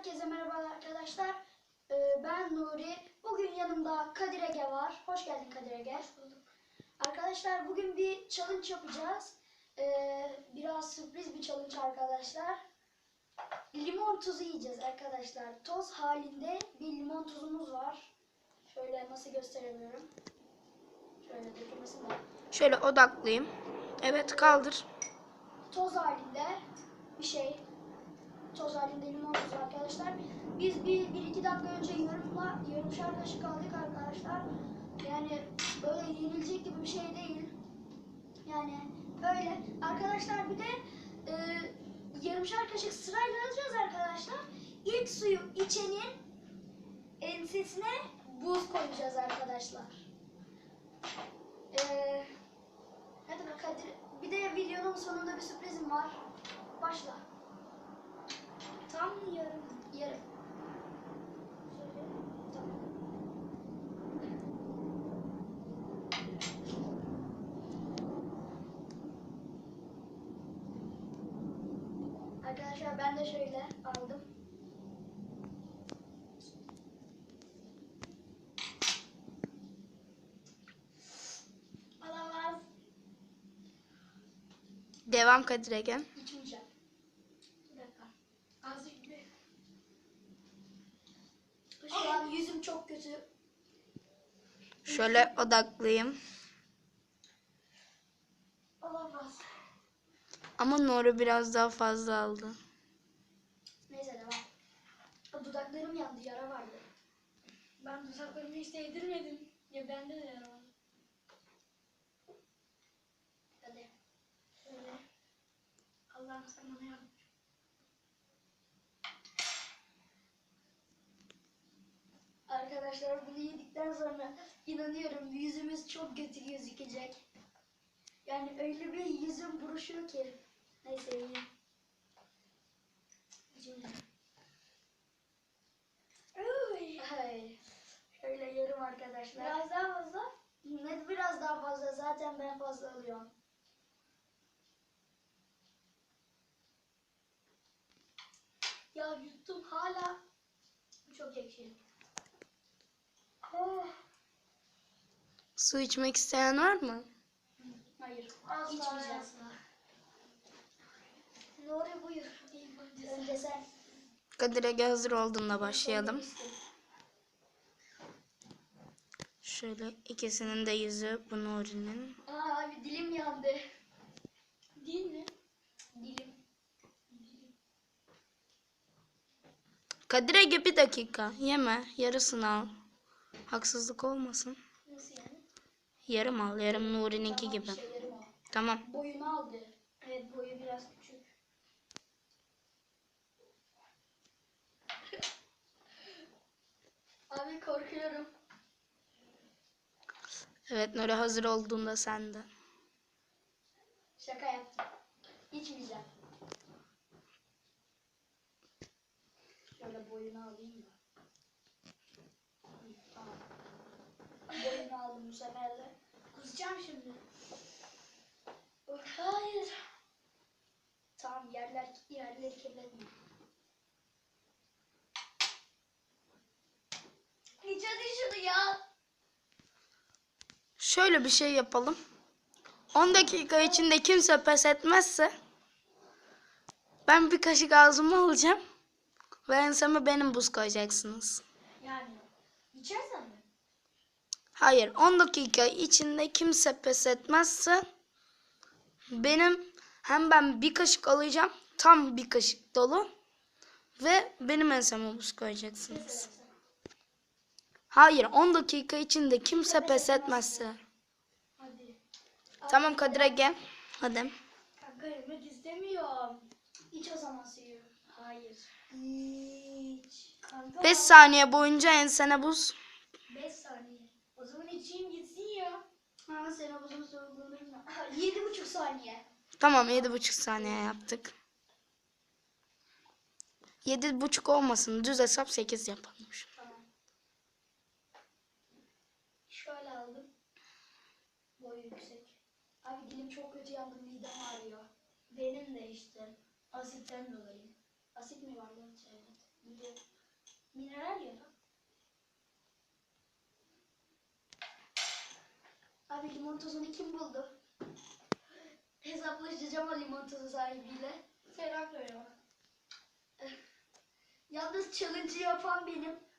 Herkese merhaba arkadaşlar. Ee, ben Nuri. Bugün yanımda Kadir Ege var. Hoş geldin Kadir Ege. Hoş bulduk. Arkadaşlar bugün bir challenge yapacağız. Ee, biraz sürpriz bir challenge arkadaşlar. Limon tuzu yiyeceğiz arkadaşlar. Toz halinde bir limon tuzumuz var. Şöyle nasıl gösterebilirim. Şöyle dökülmesin de. Şöyle odaklayayım. Evet kaldır. toz halinde bir şey. Toz halinde limon arkadaşlar. Biz bir, bir iki dakika önce yarımla yarımşar kaşık aldık arkadaşlar. Yani böyle yenilecek gibi bir şey değil. Yani öyle. Arkadaşlar bir de e, yarımşar kaşık sırayla alacağız arkadaşlar. İlk suyu içenin ensesine buz koyacağız arkadaşlar. Eee Hadi bak Kadir. Bir de videonun sonunda bir sürprizim var. Başla. Tam yarım. Yarım. Şöyle. Tamam. Arkadaşlar ben de şöyle aldım. Alamaz. Devam Kadir Ege. İçmeyeceğim. Bir dakika. Azıcık bir. Şu an kötü. Şöyle odaklayayım. Olamaz. Ama Nuri biraz daha fazla aldı. Neyse devam. Dudaklarım yandı, yara vardı. Ben dudaklarımı hiç değdirmedim. Ya bende de yara var. Hadi. Şöyle. Allah'ım sen bana yardım. Arkadaşlar bunu yedikten sonra inanıyorum yüzümüz çok kötü gözükecek. Yani öyle bir yüzüm buruşuyor ki. Neyse yiyeyim. Ay. Şöyle yarım arkadaşlar. Biraz daha fazla. Ne biraz daha fazla zaten ben fazla alıyorum. Ya yuttum hala. Çok ekşi. Su içmek isteyen var mı? Hayır. Asla İçmeyeceğim. asla. Nuri buyur. Önce sen. Kadir Ege hazır olduğunda başlayalım. Şöyle ikisinin de yüzü bu Nuri'nin. Aa abi dilim yandı. Değil mi? Dilim. Kadir Ege bir dakika. Yeme. Yarısını al. Haksızlık olmasın. Nasıl yani? Yarım al. Yarım Nuri'ninki Tamam, gibi. o. Tamam. Boyunu aldı. Evet boyu biraz küçük. Abi korkuyorum. Evet Nuri hazır olduğunda sen de. Şaka yaptım. İçmeyeceğim. Şöyle boyunu alayım da. Hı, Tamam. Aldım bu sefer de. Kusacağım şimdi. Hayır. Tamam yerler yerleri kirletme. İç hadi şunu ya. Şöyle bir şey yapalım. 10 dakika içinde kimse pes etmezse ben bir kaşık ağzıma alacağım ve enseme benim buz koyacaksınız. Yani içersen mi? Hayır 10 dakika içinde kimse pes etmezse benim hem ben bir kaşık alacağım tam bir kaşık dolu ve benim enseme buz koyacaksınız. Hayır 10 dakika içinde kimse pes etmezse. Tamam Kadir Ege. Hadi. Kanka yemek istemiyorum. İç o zaman suyu. Hayır. İç. Kanka. 5 saniye boyunca ensene buz. 5 saniye. O zaman içeyim gitsin ya. Ha sen o buzun soğukluğunu bilme. Yedi buçuk saniye. Tamam 7,5 saniye yaptık. 7,5 olmasın. Düz hesap 8 yapalım. Tamam. Şöyle aldım. Boyu yüksek. Abi dilim çok kötü yandı. Midem ağrıyor. Benim de işte. Asitten dolayı. Asit mi var lan? Evet. Biliyorum. Mineral ya. Abi limon tozunu kim buldu? Hesaplaşacağım o limon tozu sahibiyle. Selam söyle. Yalnız challenge'ı yapan benim.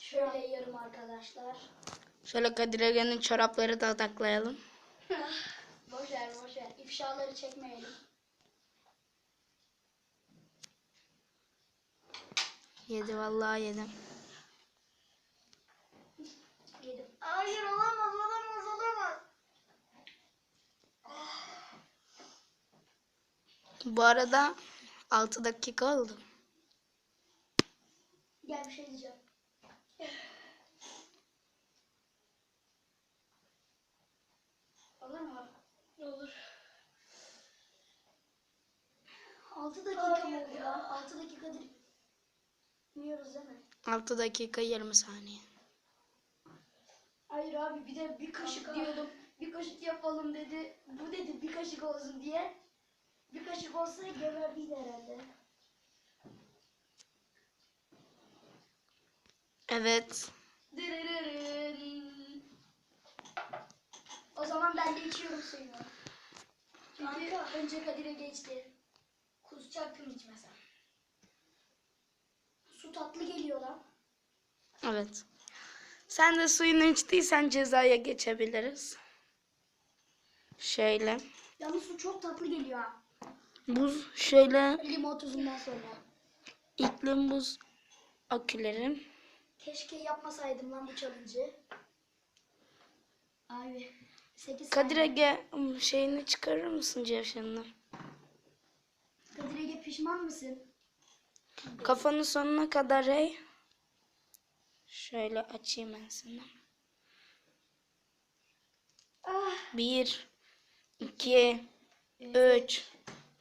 Şöyle yarım arkadaşlar. Şöyle Kadir Ege'nin çorapları da odaklayalım. boş ver boş ver. İfşaları çekmeyelim. Yedi vallahi yedim. Yedim. Hayır olamaz olamaz olamaz. Bu arada 6 dakika oldu. Gel bir şey diyeceğim. Olur mu? Olur. 6 dakika mı oldu ya? 6 dakikadır bilmiyoruz değil mi? 6 dakika 20 saniye. Hayır abi bir de bir kaşık Kanka. diyordum. Bir kaşık yapalım dedi. Bu dedi bir kaşık olsun diye. Bir kaşık olsa geberdiydi herhalde. Evet. Dırırırın. O zaman ben de içiyorum suyunu. Çünkü Kanka. önce Kadir'e geçti. Kusacaktım içmesem. Su tatlı geliyor lan. Evet. Sen de suyunu içtiysen cezaya geçebiliriz. Şöyle. Yalnız su çok tatlı geliyor ha. Buz şöyle Limon tuzundan sonra. iklim buz akülerim. Keşke yapmasaydım lan bu challenge'ı. Abi 8 Kadir Ege ım, şeyini çıkarır mısın cevşenini? Pişman mısın? Kafanı sonuna kadar eğ. Şöyle açayım ben sana. Ah, Bir, iki, üç,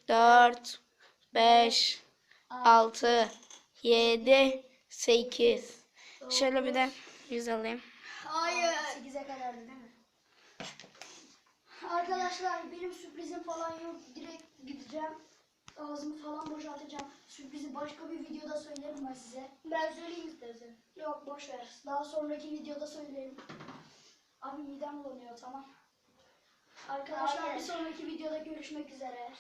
dört, beş, altı, yedi, sekiz. Şöyle bir de yüz alayım. hayır. 8'e kadardı değil mi? Arkadaşlar benim sürprizim falan yok. Direkt. Ağzımı falan boşaltacağım. Sürprizi başka bir videoda söylerim ben size. Ben söyleyeyim istersen. Yok boş ver. Daha sonraki videoda söylerim. Abi midem bulanıyor tamam. Arkadaşlar Hayır. bir sonraki videoda görüşmek üzere.